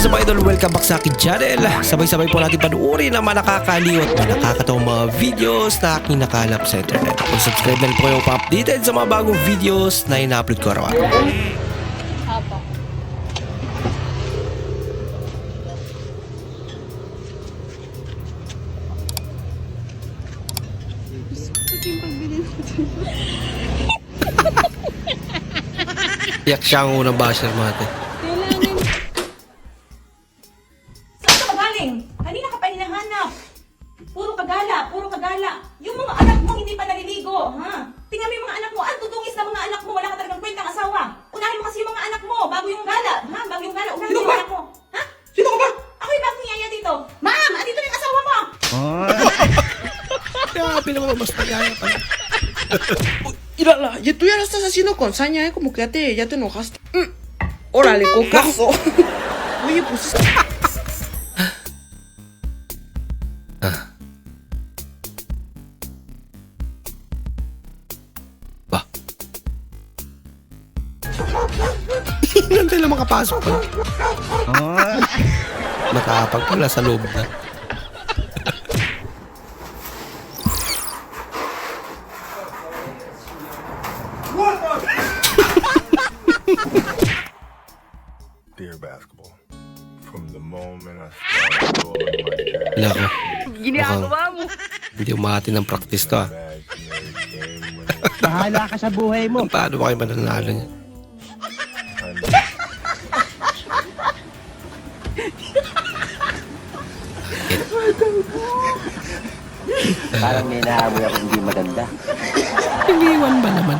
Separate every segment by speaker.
Speaker 1: is up idol? Welcome back sa akin channel. Sabay-sabay po natin panuorin ang mga nakakaliw at mga nakakatawang mga videos na aking nakalap sa internet. Kung subscribe na rin po kayo pa-updated sa mga bagong videos na ina-upload ko araw-araw. Yak siya ang unang basher mate.
Speaker 2: gising. Kanina ka pa hinahanap. Puro kagala, puro kagala. Yung mga anak mo hindi pa naliligo, ha? Tingnan mo yung mga anak mo. Ang tutungis na mga anak mo. Wala ka talagang kwentang asawa. Unahin mo kasi yung mga anak mo. Bago yung gala, ha? Bago yung gala. Unahin mo yung anak mo. Ha?
Speaker 3: Sino ka ba?
Speaker 2: Ako yung bagong yaya dito. Ma'am, andito na yung asawa mo.
Speaker 1: Ah. Grabe naman, mas
Speaker 3: pagaya pa. Irala, ya tú ya lo estás haciendo con saña, ¿eh? Como que ya te, ya te enojaste. Mm. Órale, cocas. Oye, pues... es
Speaker 1: Ba? Hinantay lang makapasok pa. Nakapag pala sa loob na.
Speaker 4: dear basketball. From the moment I started rolling my dad
Speaker 1: Wala ko. Mukhang hindi umahati ng practice to ah.
Speaker 5: Bahala ka sa buhay mo.
Speaker 1: Paano ba kayo mananalo niya?
Speaker 5: Parang may naamoy ako hindi maganda.
Speaker 1: Iniwan ba naman?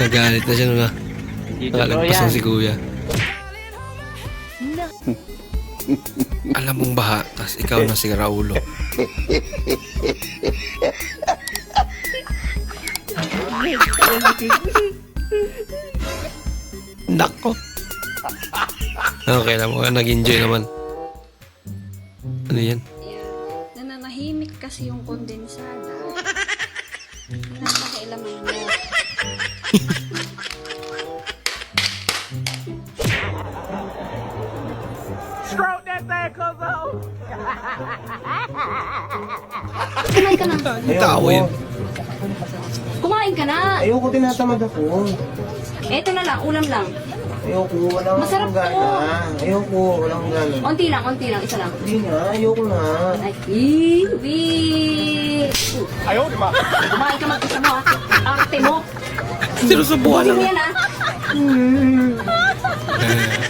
Speaker 1: Nagalit na siya nung na. Nakalagpasan si kuya. Alam mong baha, tas ikaw na si Raulo. Nako. Okay lang mo, nag-enjoy naman. Ano yan?
Speaker 6: Nananahimik kasi yung kondensada. Napakailaman mo. Kumain ka na.
Speaker 1: Yun.
Speaker 6: Kumain ka na.
Speaker 5: Ayoko tinatamad ako.
Speaker 6: Eto na lang, ulam lang.
Speaker 5: Ayoko, walang
Speaker 6: Masarap
Speaker 5: gana.
Speaker 6: to.
Speaker 5: Ayoko, walang gana.
Speaker 6: Onti lang, onti lang, isa lang.
Speaker 5: Hindi na, ayoko na.
Speaker 6: Ay, iwi. Ayaw, di ba? Kumain ka mag-isa mo, ha? Arte mo.
Speaker 1: Sinusubuhan
Speaker 6: Busin mo
Speaker 1: lang.
Speaker 6: yan, ha?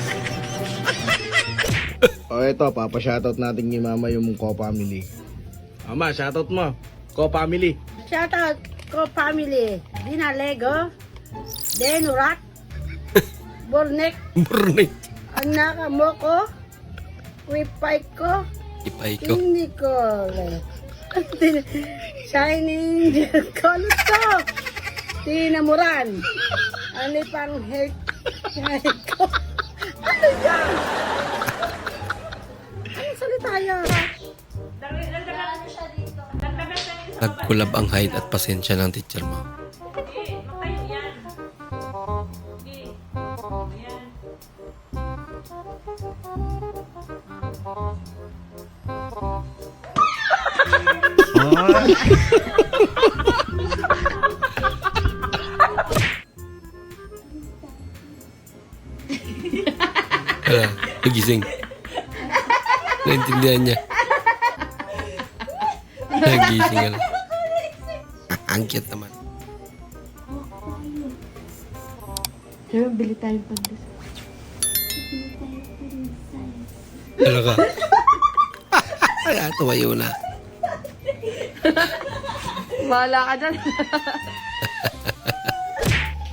Speaker 7: O eto, papa-shoutout natin ni Mama yung Ko Family. Mama, shoutout mo. Ko Family.
Speaker 8: Shoutout ko family. Dina Lego. Denurak. Bornek.
Speaker 1: Burnik.
Speaker 8: Anak mo ko. Wipay ko.
Speaker 1: Ipay ko.
Speaker 8: Hindi ko. Shining Kolusto. Tinamuran. Ano pang ko. Ano yan? Ano?
Speaker 1: Nagkulab ang height at pasensya ng teacher mo. Wala, nagising. Naintindihan niya. Nagising ka lang. Ang cute naman.
Speaker 8: Bili tayong pagdasa.
Speaker 1: Ano ka? Kaya tumayo na.
Speaker 8: Bahala ka dyan.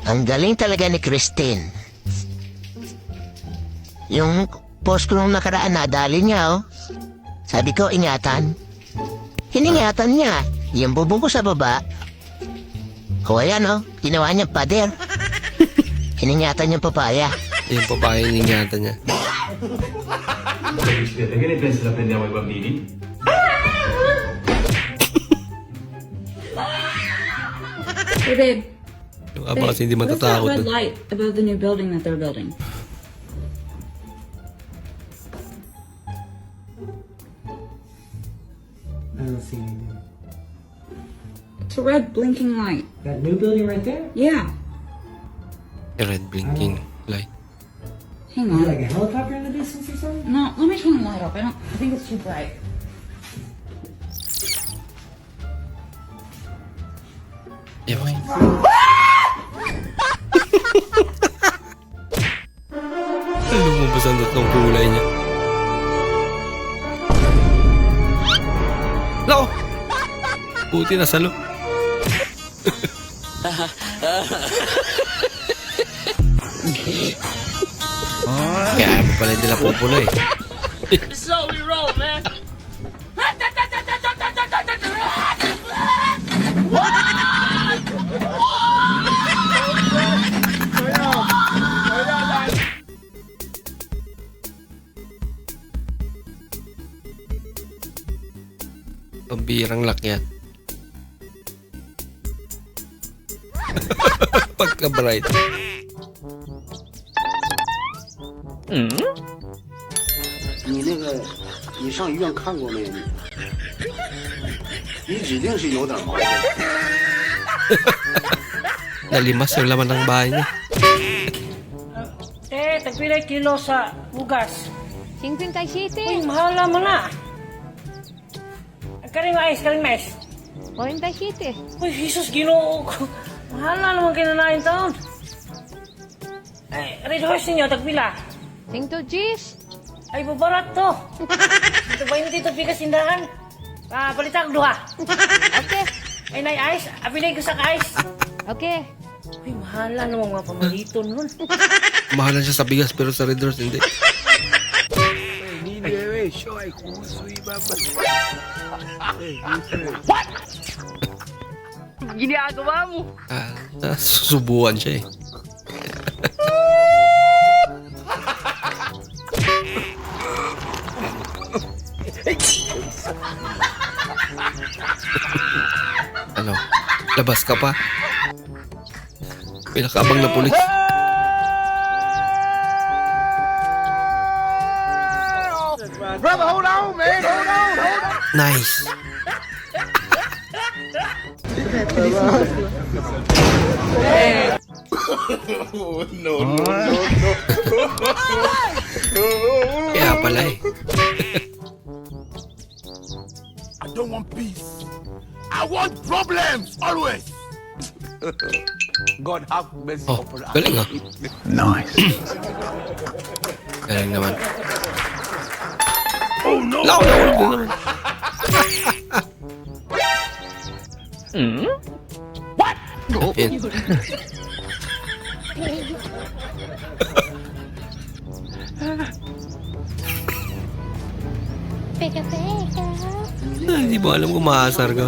Speaker 9: Ang galing talaga ni Christine. Yung post ko nung nakaraan nadali niya, oh. Sabi ko, ingatan. Hiningatan niya. Yung bubong ko sa baba. O ayan, oh. Ginawa niya pader. Hiningatan niya papaya.
Speaker 1: Yung papaya hiningatan niya.
Speaker 10: Hey, babe.
Speaker 1: Yung aba kasi hindi
Speaker 10: What is that red light above the new building that they're building?
Speaker 11: Don't see anything.
Speaker 10: It's a red blinking light.
Speaker 11: That new building right there?
Speaker 10: Yeah.
Speaker 1: Yung red blinking light.
Speaker 10: Hang
Speaker 11: Is
Speaker 10: on.
Speaker 11: it like a helicopter in the distance or something?
Speaker 10: No, let me turn the light up. I don't. I think it's too bright.
Speaker 1: Yeah, okay. Lumabas ang tatlong kulay niya. Buti na salo. Kaya mo pala hindi na pupuno eh. Pambirang lakyat. Pagka-bright.
Speaker 5: 你那个，你上医院看过没？你你指定是有点毛病。
Speaker 1: Nalimas yung laman ng bahay niya.
Speaker 11: Eh, tagpilay kilo sa bugas.
Speaker 12: 57.
Speaker 11: Uy, mahala mo na. Karing mais, karing mais.
Speaker 12: 47.
Speaker 11: Uy, Jesus, ginoo ko. Mahala naman kinanain taon. Ay, red horse ninyo, tagpila.
Speaker 12: 5 Gs.
Speaker 11: Ay, babarat to. Ito ba yung dito bigas tindahan? Ah, balitak duha.
Speaker 12: Okay.
Speaker 11: Ay, nay ice. Abiling ko sa ice.
Speaker 12: Okay.
Speaker 11: Uy, mahala naman mga pamalito nun.
Speaker 1: Mahalan siya sa bigas pero sa Red Horse hindi.
Speaker 12: Ginagawa mo.
Speaker 1: Ah, nasusubuan siya eh. ano? Labas ka pa? Pinakaabang na pulis.
Speaker 13: Brother, hold on, man. Hold on, hold on.
Speaker 1: Nice. Kaya pala eh.
Speaker 4: I don't want peace. I want problems always. God have mercy
Speaker 1: Oh,
Speaker 4: upon us.
Speaker 1: galing ah.
Speaker 4: Nice.
Speaker 1: Galing naman. Oh no! Lao, nahulog din naman. What? Oh.
Speaker 12: Peka, peka.
Speaker 1: Hindi mo alam kung maasar ka.